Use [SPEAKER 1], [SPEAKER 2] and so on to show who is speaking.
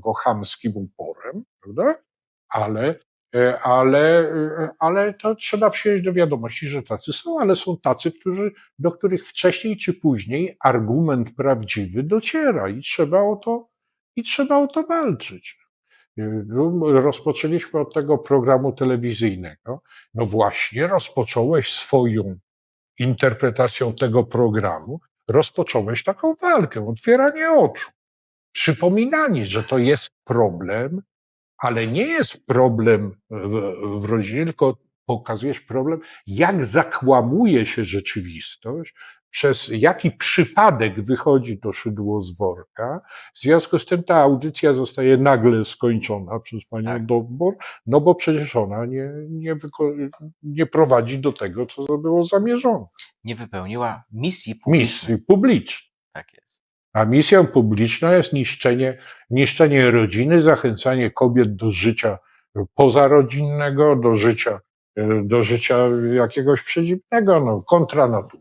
[SPEAKER 1] go chamskim uporem, prawda? Ale, e, ale, e, ale to trzeba przyjąć do wiadomości, że tacy są, ale są tacy, którzy, do których wcześniej czy później argument prawdziwy dociera i trzeba o to, i trzeba o to walczyć. E, Rozpoczęliśmy od tego programu telewizyjnego. No właśnie, rozpocząłeś swoją interpretacją tego programu, rozpocząłeś taką walkę, otwieranie oczu, przypominanie, że to jest problem, ale nie jest problem w, w rodzinie, tylko pokazujesz problem, jak zakłamuje się rzeczywistość, przez jaki przypadek wychodzi to szydło z worka. W związku z tym ta audycja zostaje nagle skończona przez panią
[SPEAKER 2] Tak.
[SPEAKER 1] Dowbor, no bo przecież ona nie, nie, nie prowadzi do tego, co było zamierzone.
[SPEAKER 2] Nie wypełniła misji publicznej.
[SPEAKER 1] Misji publicznej.
[SPEAKER 2] Tak jest.
[SPEAKER 1] A misją publiczną jest niszczenie, niszczenie rodziny, zachęcanie kobiet do życia pozarodzinnego, do życia, do życia jakiegoś przedziwnego, no, kontra natury.